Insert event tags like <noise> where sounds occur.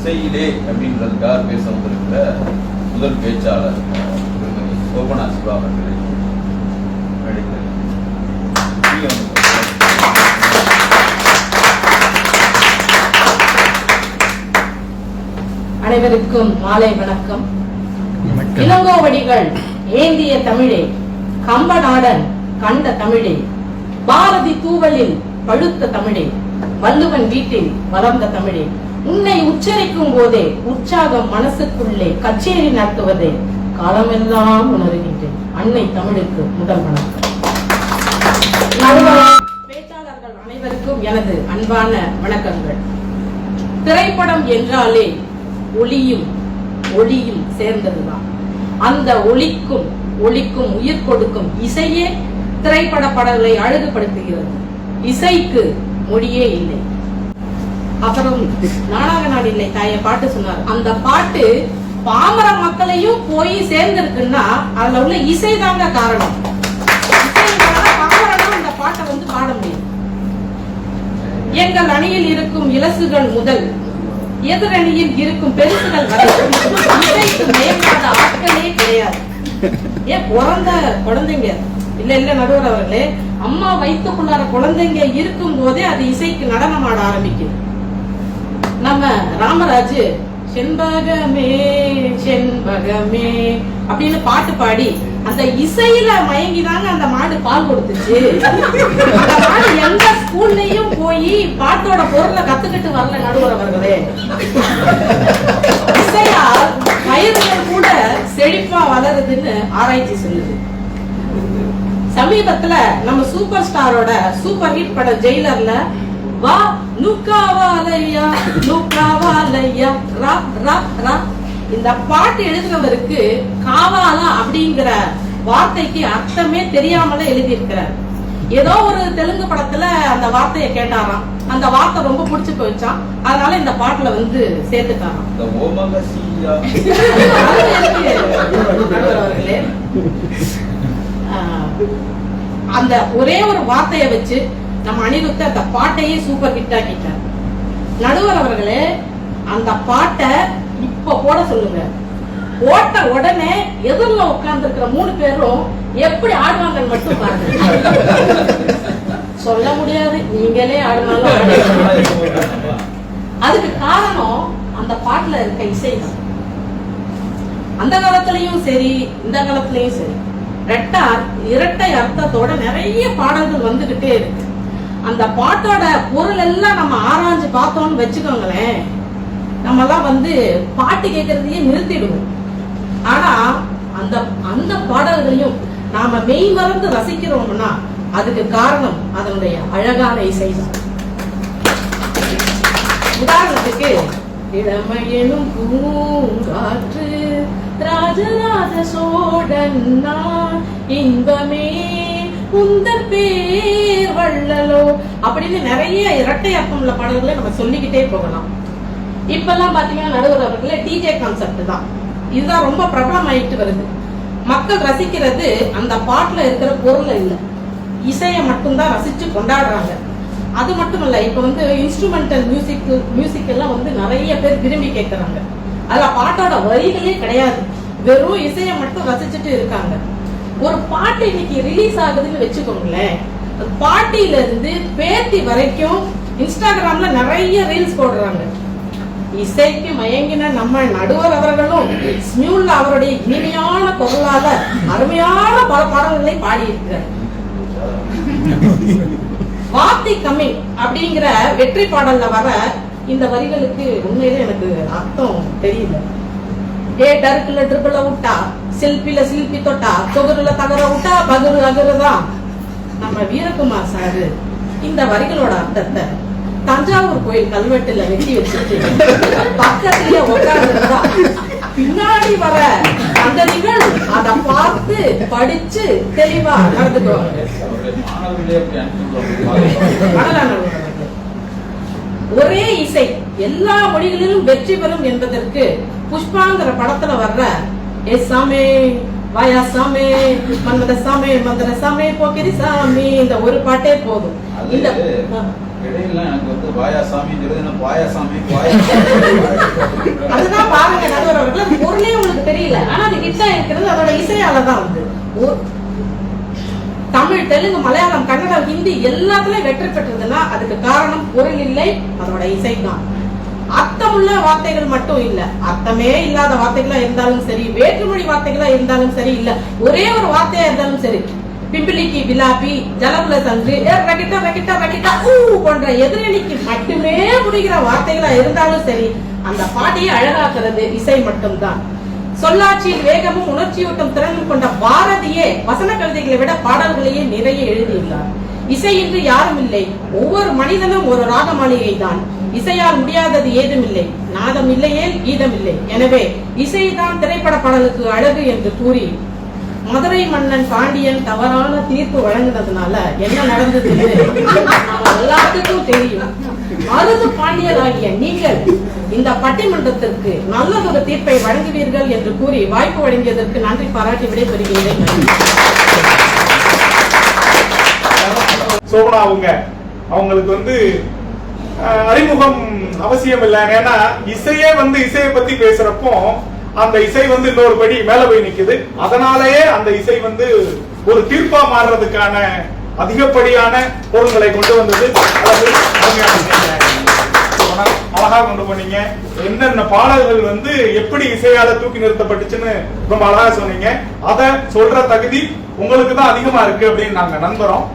இசையிலே அப்படின்றதுக்காக பேச வந்திருக்கிற முதல் பேச்சாளர் திருமதி கோபனா சிவா அவர்களை அனைவருக்கும் மாலை வணக்கம். இளங்கோவடிகள் ஏந்திய தமிழே கம்பநாடன் கண்ட தமிழே பாரதி தூவலில் பழுத்த தமிழே வள்ளுவன் வீட்டில் வளர்ந்த தமிழே. உன்னை உச்சரிக்கும் போதே உற்சாகம் மனசுக்குள்ளே கச்சேரி நடத்துவதே காலமெல்லாம் உணர்கின்றேன். அன்னை தமிழுக்கு முதல் வணக்கம். பேச்சாளர்கள் அனைவருக்கும் எனது அன்பான வணக்கங்கள். திரைப்படம் என்றாலே ஒளியும் ஒளியும் சேர்ந்ததுதான். அந்த ஒளிக்கும் ஒளிக்கும் உயிர் கொடுக்கும் இசையே திரைப்பட படங்களை அழகுபடுத்துகிறது. இசைக்கு மொழியே இல்லை. அப்புறம் நாடக நாடில்லை இல்லை தாய பாட்டு சொன்னார். அந்த பாட்டு பாமர மக்களையும் போய் சேர்ந்திருக்குன்னா அதுல உள்ள இசை தாங்க காரணம். இசையினால அந்த பாட்டை வந்து பாட முடியும். எங்கள் அணியில் இருக்கும் இலசுகள் முதல் எதிரணியில் இருக்கும் பெருசுகள் வரை இசைக்கு மேம்பாத ஆட்களே கிடையாது. ஏன் பிறந்த குழந்தைங்க. இல்ல இல்ல நடுவர் அவர்களே அம்மா வயிற்றுக்குள்ளார குழந்தைங்க இருக்கும் போதே அது இசைக்கு நடனம் ஆட ஆரம்பிக்குது நம்ம ராமராஜ் செண்பகமே செண்பகமே அப்படின்னு பாட்டு பாடி அந்த இசையில மயங்கி தாங்க அந்த மாடு பால் கொடுத்துச்சு. அந்த மாடு எந்த ஸ்கூல்லயும் போய் பாட்டோட பொருளை கத்துக்கிட்டு வரல நடுவர் அவர்களே. இசையால் பயிர்கள் கூட செழிப்பா வளருதுன்னு ஆராய்ச்சி சொல்லுது. சமீபத்துல நம்ம சூப்பர் ஸ்டாரோட சூப்பர் ஹிட் படம் ஜெயிலர்ல வா நுக்காவாலையா நுக்காவாலையா. ரா ரா ரா. இந்த பாட்டு எழுதுனவருக்கு காவாலா அப்படிங்கிற வார்த்தைக்கு அர்த்தமே தெரியாமலே எழுதியிருக்கிறார். ஏதோ ஒரு தெலுங்கு படத்துல அந்த வார்த்தையை கேட்டாராம். அந்த வார்த்தை ரொம்ப பிடிச்சு போச்சாம் அதனால இந்த பாட்டுல வந்து சேர்த்துட்டாராம். அந்த ஒரே ஒரு வார்த்தையை வச்சு நம்ம அனிருத்த அந்த பாட்டையே சூப்பர் ஹிட் ஆக்கிட்டார். நடுவர் அவர்களே அந்த பாட்டை இப்ப போட சொல்லுங்க. போட்ட உடனே எதிரில் உட்கார்ந்து இருக்கிற மூணு பேரும் எப்படி ஆடுவாங்கன்னு மட்டும் பாருங்க. சொல்ல முடியாது. நீங்களே ஆடுவாங்க அதுக்கு காரணம் அந்த பாட்டுல இருக்க இசை அந்த காலத்திலயும் சரி இந்த காலத்திலயும் சரி. ரெட்டா இரட்டை அர்த்தத்தோட நிறைய பாடல்கள் வந்துகிட்டே இருக்கு. அந்த பாட்டோட பொருள் எல்லாம் நம்ம ஆராய்ஞ்சு பார்த்தோம்னு வச்சுக்கோங்களேன் நம்மலாம் வந்து பாட்டு கேட்கறதையே நிறுத்திடுவோம். ஆனா அந்த அந்த பாடல்களையும் நாம மெய் மறந்து ரசிக்கிறோம்னா அதுக்கு காரணம் அதனுடைய அழகான இசை தான். உதாரணத்துக்கு இளமையெனும் பூங்காற்று ராஜராஜ சோழன் இன்பமே உந்தன் பேர் வள்ளலோ அப்படின்னு நிறைய இரட்டை அர்த்தமுள்ள பாடல்களை நம்ம சொல்லிக்கிட்டே போகலாம். இப்பெல்லாம் பாத்தீங்கன்னா நடுவர் அவர்களே டிஜே கான்செப்ட் தான். இதுதான் ரொம்ப பிரபலம் ஆயிட்டு வருது. மக்கள் ரசிக்கிறது அந்த பாட்டுல இருக்கிற பொருள் இல்லை. இசையை மட்டும்தான் ரசிச்சு கொண்டாடுறாங்க. அது மட்டும் இல்ல இப்ப வந்து இன்ஸ்ட்ருமெண்டல் மியூசிக் மியூசிக் எல்லாம் வந்து நிறைய பேர் விரும்பி கேட்குறாங்க அதுல பாட்டோட வரிகளே கிடையாது. வெறும் இசையை மட்டும் ரசிச்சுட்டு இருக்காங்க. ஒரு பாட்டு இன்னைக்கு ரிலீஸ் ஆகுதுன்னு வச்சுக்கோங்களேன். அந்த பாட்டியில இருந்து பேத்தி வரைக்கும் இன்ஸ்டாகிராம்ல நிறைய ரீல்ஸ் போடுறாங்க. இசைக்கு மயங்கின நம்ம நடுவர் அவர்களும் ஸ்மியூல்ல அவருடைய இனிமையான குரலால அருமையான பல பாடல்களை பாடியிருக்கிறார். வாத்தி கம்மிங் அப்படிங்கிற வெற்றி பாடல்ல வர இந்த வரிகளுக்கு உண்மையிலே எனக்கு அர்த்தம் தெரியல. ஏ டருக்குல ட்ரிபிள விட்டா சில்பில சில்பி தொட்டா தொகுருல தகர விட்டா பகுரு அகுருதான் நம்ம வீரகுமார் சாரு இந்த வரிகளோட அர்த்தத்தை தஞ்சாவூர் கோயில் கல்வெட்டுல வெட்டி வச்சுட்டு பக்கத்துலயே உட்கார்ந்துருந்தா பின்னாடி வர சந்ததிகள் அத பார்த்து படிச்சு தெளிவா நடந்துக்குவாங்க. ஒரே இசை எல்லா மொழிகளிலும் வெற்றி பெறும் என்பதற்கு புஷ்பாங்கிற படத்துல வர்ற ஏ சாமி வாயா சாமி மன்மத சாமி மந்திர சாமி போக்கிரி சாமி இந்த ஒரு பாட்டே போதும். இந்த இடையில சாமிங்கிறது <laughs> அதுதான் பாருங்க பொருளே உங்களுக்கு தெரியல. ஆனா அது கிட்ட இருக்கிறது அதோட இசையால தான் வந்து தமிழ் தெலுங்கு மலையாளம் கன்னடம் ஹிந்தி எல்லாத்துலயும் வெற்றி பெற்றதுன்னா அதுக்கு காரணம் பொருள் இல்லை அதோட இசைதான். இசைதான் அர்த்தமுள்ள வார்த்தைகள் மட்டும் இல்ல. அர்த்தமே இல்லாத வார்த்தைகளா இருந்தாலும் சரி வேற்றுமொழி வார்த்தைகளா இருந்தாலும் சரி இல்ல ஒரே ஒரு வார்த்தையா இருந்தாலும் சரி பிம்பிலிக்கு விலாபி ஜலமுல சங்கு ஏ, ரகிட்டா ரகிட்டா ரகிட்டா ஊ போன்ற எதிரணிக்கு மட்டுமே முடிகிற வார்த்தைகளா இருந்தாலும் சரி அந்த பாட்டியை அழகாக்குறது இசை மட்டும்தான். சொல்லாட்சியில் வேகமும் உணர்ச்சியூட்டும் திறனும் கொண்ட பாரதியே வசன கவிதைகளை விட பாடல்களையே நிறைய எழுதியுள்ளார். இசையின்றி யாரும் இல்லை. ஒவ்வொரு மனிதனும் ஒரு ராகமாளிகை தான் இசையால் முடியாதது ஏதும் இல்லை நாதம் இல்லையே கீதம் இல்லை. எனவே இசைதான் திரைப்பட பாடலுக்கு அழகு என்று கூறி மதுரை மன்னன் பாண்டியன் தவறான தீர்ப்பு வழங்கினதுனால என்ன நடந்ததுன்னு எல்லாத்துக்கும் தெரியும். மருது பாண்டியராகிய நீங்கள் இந்த பட்டிமன்றத்திற்கு நல்ல ஒரு தீர்ப்பை வழங்குவீர்கள் என்று கூறி வாய்ப்பு வழங்கியதற்கு நன்றி பாராட்டி விடைபெறுகிறேன். நன்றி. சோபனா அவங்க அவங்களுக்கு வந்து அறிமுகம் அவசியம் இல்லை ஏன்னா இசையே வந்து இசையை பத்தி பேசுறப்போ அந்த இசை வந்து இன்னொரு படி மேல போய் நிக்குது. அதனாலேயே அந்த இசை வந்து ஒரு தீர்ப்பா மாறுறதுக்கான அதிகப்படியான பொருள்களை கொண்டு வந்தது. அழகா கொண்டு போனீங்க. என்னென்ன பாடல்கள் வந்து எப்படி இசையால தூக்கி நிறுத்தப்பட்டுச்சுன்னு ரொம்ப அழகா சொன்னீங்க. அதை சொல்ற தகுதி உங்களுக்கு தான் அதிகமா இருக்கு அப்படின்னு நாங்க நம்புறோம்.